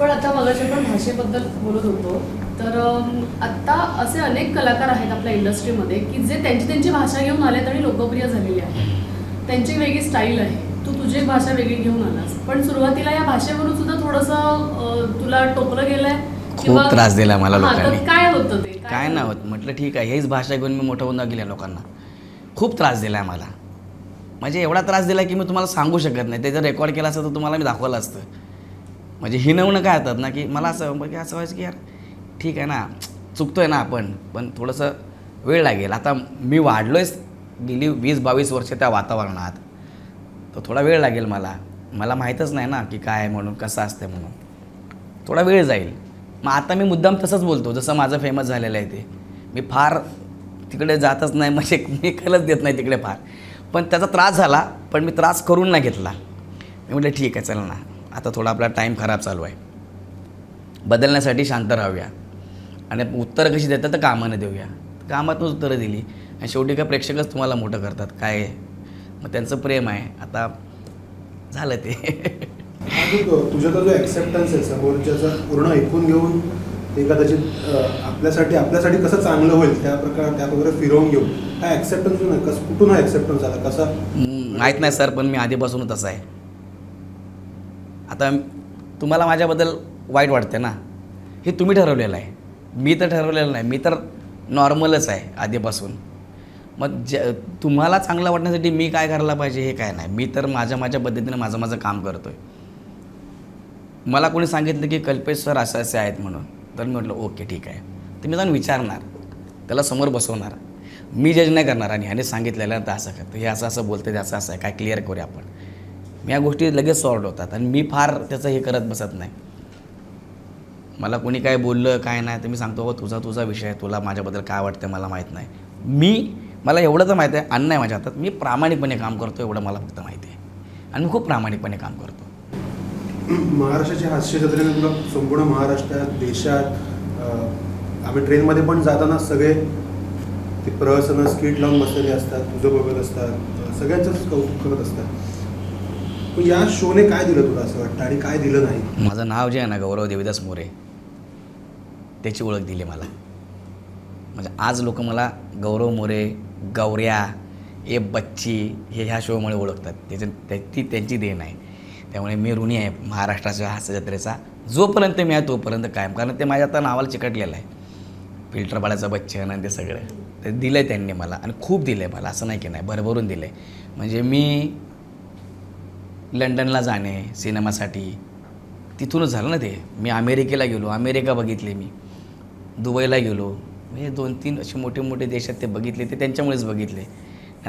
पण आता मगाशी आपण भाषेबद्दल बोलत होतो. तर अम, आता असे अनेक कलाकार आहेत आपल्या इंडस्ट्रीमध्ये की जे त्यांची त्यांची भाषा घेऊन आलेत आणि लोकप्रिय झालेले आहेत. त्यांची वेगळी स्टाईल आहे. तू तुझी एक भाषा वेगळी घेऊन आलास. पण सुरुवातीला या भाषेवरून सुद्धा थोडंसं तुला टोकलं गेलंय खूप त्रास दिला मला लोकांनी. काय होतं ते? काय नाही होत? म्हटलं ठीक आहे. हेच भाषा घेऊन मी मोठं होऊन गेल्या लोकांना. खूप त्रास दिला आहे मला. म्हणजे एवढा त्रास दिला की मी तुम्हाला सांगू शकत नाही. ते जर रेकॉर्ड केलं असतं तर तुम्हाला मी दाखवलं असतं. म्हणजे हिनवणं काय होतात ना की मला असं म्हणजे असं व्हायचं की यार ठीक आहे ना चुकतो आहे ना आपण पण थोडंसं वेळ लागेल. आता मी वाढलो आहे गेली वीस बावीस वर्ष त्या वातावरणात. तर थोडा वेळ लागेल मला. मला माहीतच नाही ना की काय आहे म्हणून कसं असतं म्हणून. थोडा वेळ जाईल. मग आता मी मुद्दाम तसंच बोलतो जसं माझं फेमस झालेलं आहे ते. मी फार तिकडे जातच नाही म्हणजे मी कलच देत नाही तिकडे फार. पण त्याचा त्रास झाला पण मी त्रास करून नाही घेतला. मी म्हटलं ठीक आहे चल ना. आता थोडा आपला टाईम खराब चालू आहे. बदलण्यासाठी शांत राहूया. आणि उत्तरं कशी देतात तर कामानं देऊया. कामातून उत्तरं दिली. आणि शेवटी काय प्रेक्षकच तुम्हाला मोठं करतात. काय? मग त्यांचं प्रेम आहे. आता झालं ते. अजून तो- तुझ्याचा जो ॲक्सेप्टन्स आहे समोरच्याचा पूर्ण ऐकून घेऊन ते कदाचित आपल्यासाठी आपल्यासाठी कसं चांगलं होईल त्या प्रकार त्या प्रकारे फिरवून घेऊन. हा ॲक्सेप्टन्स कसं कुठून हा ॲक्सेप्टन्स आला? कसा? माहीत नाही सर पण मी आधीपासूनच तसा आहे. आता तुम्हाला माझ्याबद्दल वाईट वाटते ना? हे तुम्ही ठरवलेलं आहे. मी तर ठरवलेलं नाही. मी तर नॉर्मलच आहे आधीपासून. मग ज तुम्हाला चांगलं वाटण्यासाठी मी काय करायला पाहिजे हे काय नाही. मी तर माझ्या माझ्या पद्धतीनं माझं माझं काम करतो आहे मला कोणी सांगितलं की कल्पेश सर असे असे आहेत म्हणून. तर मी म्हटलं ओके ठीक आहे. तर मी जाऊन विचारणार. त्याला समोर बसवणार. मी जज नाही करणार आणि ह्याने सांगितलेलं तर असं करतं हे असं असं बोलतं ते असं असं आहे. काय क्लिअर करूया आपण. या गोष्टी लगेच सॉर्ट होतात आणि मी फार त्याचं हे करत बसत नाही. मला कोणी काय बोललं काय नाही तर मी सांगतो हो तुझा तुझा विषय आहे तुला माझ्याबद्दल काय वाटतं मला माहीत नाही. मी मला एवढं तर माहिती आहे अन्न आहे माझ्या हातात मी प्रामाणिकपणे काम करतो एवढं मला फक्त माहिती आहे. आणि मी खूप प्रामाणिकपणे काम करतो. महाराष्ट्राच्या हास्य जत्रेने तुला संपूर्ण महाराष्ट्रात देशात आम्ही ट्रेनमध्ये पण जाताना सगळे ते प्रहसन स्किट लावून बसलेले असतात तुझं बघत असतात सगळ्यांचंच कौतुक करत असतात. पण या शोने काय दिलं तुला असं वाटतं? आणि काय दिलं नाही? माझं नाव जे आहे ना गौरव देवीदास मोरे त्याची ओळख दिली मला. म्हणजे आज लोक मला गौरव मोरे गौऱ्या ए बच्ची हे ह्या शोमुळे ओळखतात. त्याच्या त्या- ती त्यांची देण आहे. त्यामुळे मी ऋणी आहे महाराष्ट्राच्या हास्य जत्रेचा जोपर्यंत मी आहे तोपर्यंत कायम. कारण ते माझ्या आता नावाला चिकटलेलं आहे. फिल्टर बाळाचं बच्चन आणि ते सगळं. ते दिलं आहे त्यांनी मला आणि खूप दिलं आहे मला. असं नाही की नाही भरभरून दिलं आहे म्हणजे मी लंडनला जाणे सिनेमासाठी. तिथूनच झालं ना ते. मी अमेरिकेला गेलो. अमेरिका बघितले मी. दुबईला गेलो. म्हणजे दोन तीन असे मोठे मोठे देशात ते बघितले. ते त्यांच्यामुळेच बघितले.